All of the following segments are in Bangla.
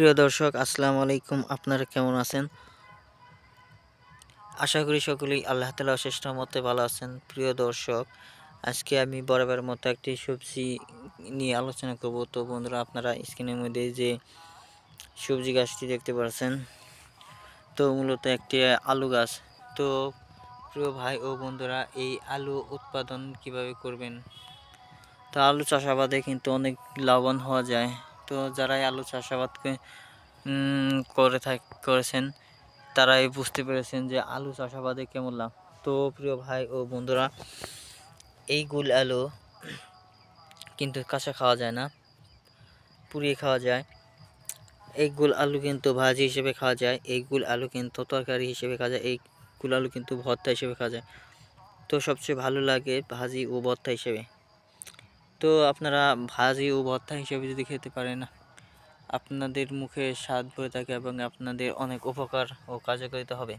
প্রিয় দর্শক, আসসালামু আলাইকুম। আপনারা কেমন আছেন? আশা করি সকলেই আল্লাহ তালা অশেষ মতে ভালো আছেন। প্রিয় দর্শক, আজকে আমি বরাবর মতো একটি সবজি নিয়ে আলোচনা করব। তো বন্ধুরা, আপনারা স্ক্রিনের মধ্যে যে সবজি গাছটি দেখতে পাচ্ছেন, তো মূলত একটি আলু গাছ। তো প্রিয় ভাই ও বন্ধুরা, এই আলু উৎপাদন কীভাবে করবেন? তো আলু চাষাবাদে কিন্তু অনেক লাভবান হওয়া যায়। তো যারাই আলু চাষাবাদ করে থাক, করেছেন, তারাই বুঝতে পেরেছেন যে আলু চাষাবাদে কেমন লাভ। তো প্রিয় ভাই ও বন্ধুরা, এই গুল আলু কিন্তু কাঁচা খাওয়া যায় না, পুড়িয়ে খাওয়া যায়। এই গুল আলু কিন্তু ভাজি হিসেবে খাওয়া যায়, এই গুল আলু কিন্তু তরকারি হিসেবে খাওয়া যায়, এই গুল আলু কিন্তু ভর্তা হিসেবে খাওয়া যায়। তো সবচেয়ে ভালো লাগে ভাজি ও ভর্তা হিসেবে। তো আপনারা ভাজি ও ভর্তা হিসেবে যদি খেতে পারেন, আপনাদের মুখে স্বাদ ভরে থাকে এবং আপনাদের অনেক উপকার ও কার্যকারিতা হবে।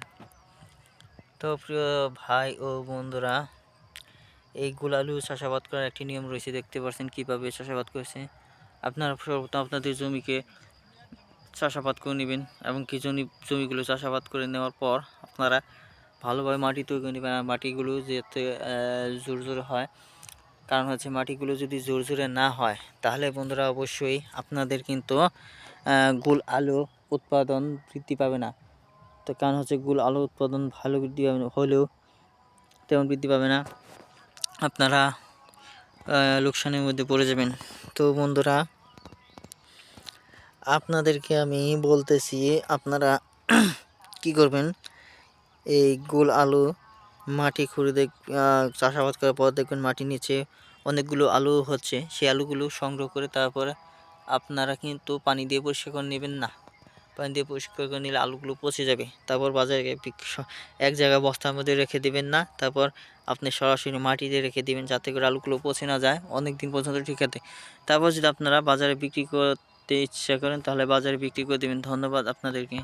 তো প্রিয় ভাই ও বন্ধুরা, এই গুলালু চাষাবাদ করার একটি নিয়ম রয়েছে, দেখতে পাচ্ছেন কীভাবে চাষাবাদ করেছে। আপনারা সর্বপ্রথম আপনাদের জমিকে চাষাবাদ করে নেবেন এবং কি জমি, জমিগুলো চাষাবাদ করে নেওয়ার পর আপনারা ভালোভাবে মাটি তৈরি করে নেবেন। আর মাটিগুলো যাতে জোর জোরে হয় কারণ হচ্ছে মাটিগুলো যদি জোর জোরে না হয়, তাহলে বন্ধুরা অবশ্যই আপনাদের কিন্তু গুল আলু উৎপাদন বৃদ্ধি পাবে না। তো কারণ হচ্ছে গুল আলু উৎপাদন ভালো বৃদ্ধি পাবে হলেও তেমন বৃদ্ধি পাবে না। আপনারা লোকসানের মধ্যে পড়ে যাবেন। তো বন্ধুরা, আপনাদেরকে আমি বলতেছি, আপনারা কি করবেন? এই গোল আলু মাটি খুঁড়ে দেখ চাষাবাদ করার পর দেখবেন মাটির নিচে অনেকগুলো আলু হচ্ছে। সেই আলুগুলো সংগ্রহ করে তারপরে আপনারা কিন্তু পানি দিয়ে পরিষ্কার করে নেবেন না। পানি দিয়ে পরিষ্কার করে নিলে আলুগুলো পচে যাবে। তারপর বাজারে এক জায়গায় বস্তার মধ্যে রেখে দিবেন না। তারপর আপনি সরাসরি মাটিতে রেখে দিবেন যাতে করে আলুগুলো পচে না যায় অনেক দিন পর্যন্ত ঠিক আছে। তারপর যদি আপনারা বাজারে বিক্রি করতে ইচ্ছা করেন তাহলে বাজারে বিক্রি করে দেবেন। ধন্যবাদ আপনাদেরকে।